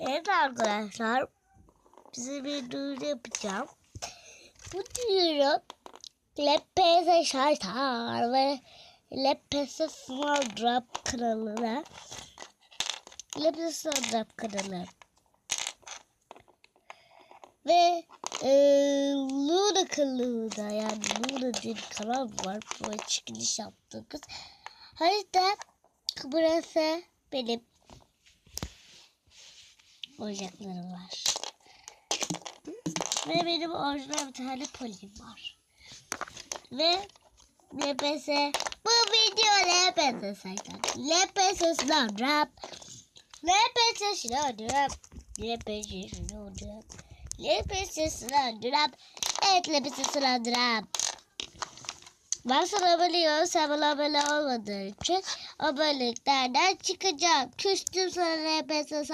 Evet arkadaşlar. Size bir duyuru yapacağım. Bu duyuru LPS Şartar ve LPS Small Drop kanalına LPS Small Drop kanalı ve e, Luna kanalında yani Luna diye bir kanal var. Böyle çekiliş yaptığımız. Harita burası benim oyuncaklarım var. Ve benim orijinal bir tane polim var. Ve LPS bu video LPS sayıdan. LPS Snowdrop. LPS Snowdrop. LPS Snowdrop. LPS Snowdrop. Evet LPS Snowdrop. Ben sana abone ol, sen bana abone olmadığın için aboneliklerden çıkacağım. Küstüm sana LPS